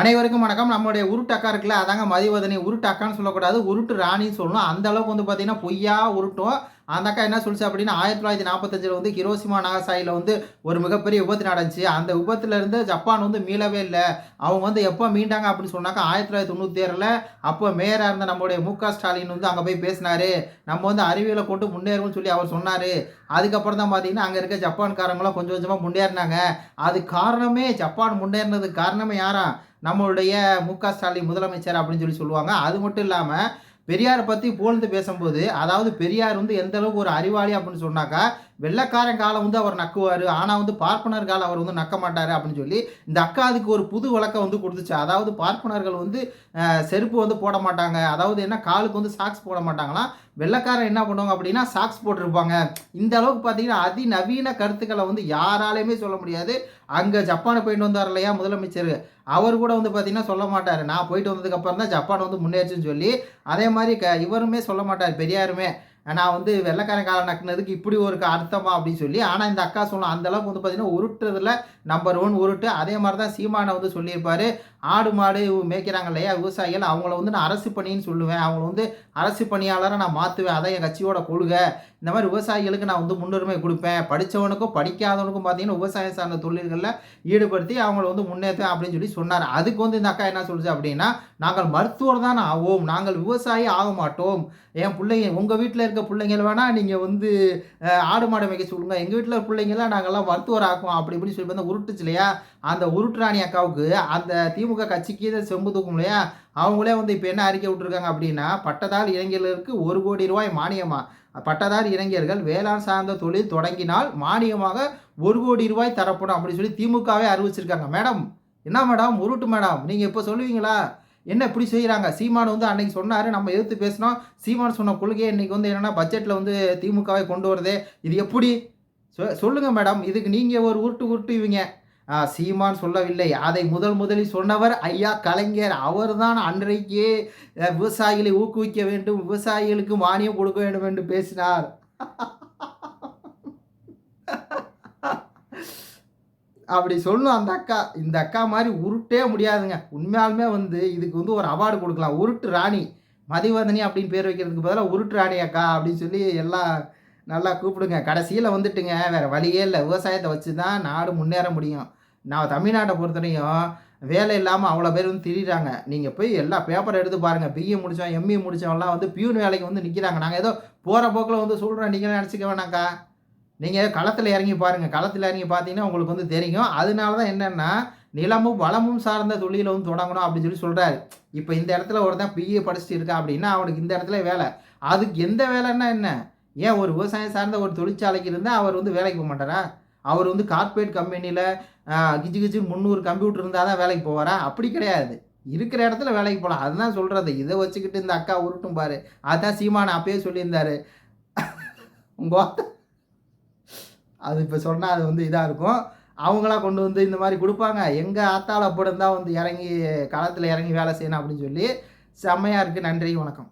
அனைவருக்கும் வணக்கம். நம்மளுடைய உருட்டக்கா இருக்குல்ல அதாங்க மதிவதனி. உருட்டக்கான்னு சொல்லக்கூடாது உருட்டு ராணின்னு சொல்லணும். அந்த அளவுக்கு வந்து பார்த்தீங்கன்னா பொய்யா உருட்டும் அந்த அக்கா என்ன சொல்லுச்சு அப்படின்னா ஆயிரத்தி தொள்ளாயிரத்தி நாற்பத்தஞ்சில் வந்து ஹிரோசிமா நாகசாயில் வந்து ஒரு மிகப்பெரிய விபத்து நடந்துச்சு. அந்த விபத்துலேருந்து ஜப்பான் வந்து மீளவே இல்லை. அவங்க வந்து எப்போ மீண்டாங்க அப்படின்னு சொன்னாக்கா ஆயிரத்தி தொள்ளாயிரத்தி தொண்ணூற்றி ஏழில் அப்போ மேயராக இருந்த நம்மளுடைய மு க ஸ்டாலின் வந்து அங்கே போய் பேசினாரு. நம்ம வந்து அறிவியலை கொண்டு முன்னேறுவோம்னு சொல்லி அவர் சொன்னார். அதுக்கப்புறம் தான் பார்த்தீங்கன்னா அங்கே இருக்க ஜப்பான்காரங்களாம் கொஞ்சம் கொஞ்சமாக முன்னேறினாங்க. அது காரணமே ஜப்பான் முன்னேறினதுக்கு காரணமே யாரா? நம்மளுடைய மு க ஸ்டாலின் முதலமைச்சர் அப்படின்னு சொல்லி சொல்லுவாங்க. அது மட்டும் இல்லாமல் பெரியாரை பற்றி புகழ்ந்து பேசும்போது அதாவது பெரியார் வந்து எந்த அளவுக்கு ஒரு அறிவாளி அப்படின்னு சொன்னாக்கா வெள்ளைக்காரன் காலம் வந்து அவர் நக்குவார் ஆனால் வந்து பார்ப்பனர் காலம் அவர் வந்து நக்க மாட்டார் அப்படின்னு சொல்லி இந்த அக்கா அதுக்கு ஒரு புது வழக்கம் வந்து கொடுத்துச்சு. அதாவது பார்ப்பனர்கள் வந்து செருப்பு வந்து போட மாட்டாங்க. அதாவது என்ன காலுக்கு வந்து சாக்ஸ் போட மாட்டாங்களாம் வெள்ளைக்காரன் என்ன பண்ணுவாங்க அப்படின்னா சாக்ஸ் போட்டிருப்பாங்க. இந்த அளவுக்கு பார்த்தீங்கன்னா அதிநவீன கருத்துக்களை வந்து யாராலையுமே சொல்ல முடியாது. அங்கே ஜப்பானை போயிட்டு வந்தார் இல்லையா முதலமைச்சர். அவர் கூட வந்து பார்த்தீங்கன்னா சொல்ல மாட்டார். நான் போயிட்டு வந்ததுக்கப்புறம் தான் ஜப்பான் வந்து முன்னேற்றுன்னு சொல்லி அதே மாதிரி க இவருமே சொல்ல மாட்டார். பெரியாருமே. நான் வந்து வெள்ளைக்காரன் காலை நக்குனதுக்கு இப்படி ஒரு க- அர்த்தமா அப்படின்னு சொல்லி ஆனால் இந்த அக்கா சொல்லலாம் அந்த அளவுக்கு வந்து பார்த்தீங்கன்னா உருட்டுறதுல நம்பர் ஒன் உருட்டு. அதே மாதிரி தான் சீமானை வந்து சொல்லியிருப்பார். ஆடு மாடு மேய்க்கிறாங்க இல்லையா விவசாயிகள் அவங்கள வந்து நான் அரசு பணின்னு சொல்லுவேன். அவங்கள வந்து அரசு பணியாளரை நான் மாற்றுவேன் அதான் என் கட்சியோட கொள்கை. இந்த மாதிரி விவசாயிகளுக்கு நான் வந்து முன்னுரிமை கொடுப்பேன். படித்தவனுக்கும் படிக்காதவனுக்கும் பார்த்தீங்கன்னா விவசாயம் சார்ந்த தொழில்களில் ஈடுபடுத்தி அவங்கள வந்து முன்னேற்றேன் அப்படின்னு சொல்லி சொன்னார். அதுக்கு வந்து இந்த அக்கா என்ன சொல்லுச்சு அப்படின்னா நாங்கள் மருத்துவர் தான் ஆவோம். நாங்கள் விவசாயி ஆக மாட்டோம். என் பிள்ளைங்க உங்கள் வீட்டில் இருக்க பிள்ளைங்கள வேணால் நீங்கள் வந்து ஆடு மாடு மேய்க்க சொல்லுங்கள் எங்கள் வீட்டில் பிள்ளைங்களாம் நாங்கள்லாம் மருத்துவர் ஆக்குவோம். அப்படி இப்படி சொல்லி வந்து உருட்டுச்சு இல்லையா? அந்த உருட்டுராணி அக்காவுக்கு அந்த திமுக கட்சிக்கு இதை செம்பு தூக்கும் இல்லையா? அவங்களே வந்து இப்போ என்ன அறிக்கை விட்டுருக்காங்க அப்படின்னா பட்டதார் இளைஞர்களுக்கு ஒரு கோடி ரூபாய் மானியமாக பட்டதார் இளைஞர்கள் வேளாண் சார்ந்த தொழில் தொடங்கினால் மானியமாக ஒரு கோடி ரூபாய் தரப்படும் அப்படின்னு சொல்லி திமுகவே அறிவிச்சிருக்காங்க. மேடம் என்ன மேடம்? உருட்டு மேடம். நீங்கள் இப்போ சொல்லுவீங்களா? என்ன இப்படி செய்கிறாங்க சீமான் வந்து அன்னைக்கு சொன்னார் நம்ம எதிர்த்து பேசினோம். சீமான் சொன்ன கொள்கையை இன்னைக்கு வந்து என்னென்னா பட்ஜெட்டில் வந்து திமுகவை கொண்டு வருதே. இது எப்படி? சொ சொல்லுங்கள் மேடம் இதுக்கு நீங்கள் ஒரு உருட்டு உருட்டுவீங்க ஆ, சீமான் சொல்லவில்லை. அதை முதல் முதலில் சொன்னவர் ஐயா கலைஞர். அவர்தான் அன்றைக்கே விவசாயிகளை ஊக்குவிக்க வேண்டும் விவசாயிகளுக்கு மானியம் கொடுக்க வேண்டும் என்று பேசினார். அப்படி சொல்லும் அந்த அக்கா இந்த அக்கா மாதிரி உருட்டே முடியாதுங்க. உண்மையாலுமே வந்து இதுக்கு வந்து ஒரு அவார்டு கொடுக்கலாம். உருட்டு ராணி மதிவதனி அப்படின்னு பேர் வைக்கிறதுக்கு பதிலாக உருட்டு ராணி அக்கா அப்படின்னு சொல்லி எல்லாம் நல்லா கூப்பிடுங்க. கடைசியில் வந்துட்டுங்க வேறு வழியே இல்லை. விவசாயத்தை வச்சு தான் நாடு முன்னேற முடியும். நான் தமிழ்நாட்டை பொறுத்தவரையும் வேலை இல்லாமல் அவ்வளோ பேர் வந்து திரியிறாங்க. நீங்கள் போய் எல்லா பேப்பரை எடுத்து பாருங்கள் பிஏ முடித்தோம் எம்ஏ முடித்தவங்களாம் வந்து பியூன் வேலைக்கு வந்து நிற்கிறாங்க நாங்கள் ஏதோ போகிற போக்கில் வந்து சொல்கிறோம் நீங்களே நினச்சிக்க வேணாக்கா நீங்கள் களத்தில் இறங்கி பாருங்கள் களத்தில் இறங்கி பார்த்தீங்கன்னா உங்களுக்கு வந்து தெரியும். அதனால தான் என்னென்னா நிலமும் வளமும் சார்ந்த தொழிலை வந்து தொடங்கணும் அப்படின்னு சொல்லி சொல்கிறாரு இப்போ இந்த இடத்துல ஒருத்தன் பிஏ படிச்சுட்டு இருக்கா அப்படின்னா அவனுக்கு இந்த இடத்துல வேலை. அதுக்கு எந்த வேலைன்னா என்ன? ஏன் ஒரு விவசாயம் சார்ந்த ஒரு தொழிற்சாலைக்கு இருந்தால் அவர் வந்து வேலைக்கு போக மாட்டாரா? அவர் வந்து கார்ப்பரேட் கம்பெனியில் கிச்சு கிச்சு முந்நூறு கம்ப்யூட்டர் இருந்தால் தான் வேலைக்கு போவாரா? அப்படி கிடையாது. இருக்கிற இடத்துல வேலைக்கு போகலாம் அதுதான் சொல்கிறது இதை வச்சுக்கிட்டு இந்த அக்கா உருட்டும் பாரு. அதான் சீமான அப்பயே சொல்லியிருந்தார். உங்கள் அது இப்போ சொன்னால் அது வந்து இதாக இருக்கும். அவங்களா கொண்டு வந்து இந்த மாதிரி கொடுப்பாங்க. எங்கள் ஆத்தாள் அப்படி இருந்தால் வந்து இறங்கி களத்தில் இறங்கி வேலை செய்யணும் அப்படின்னு சொல்லி செம்மையாக இருக்குது நன்றி வணக்கம்.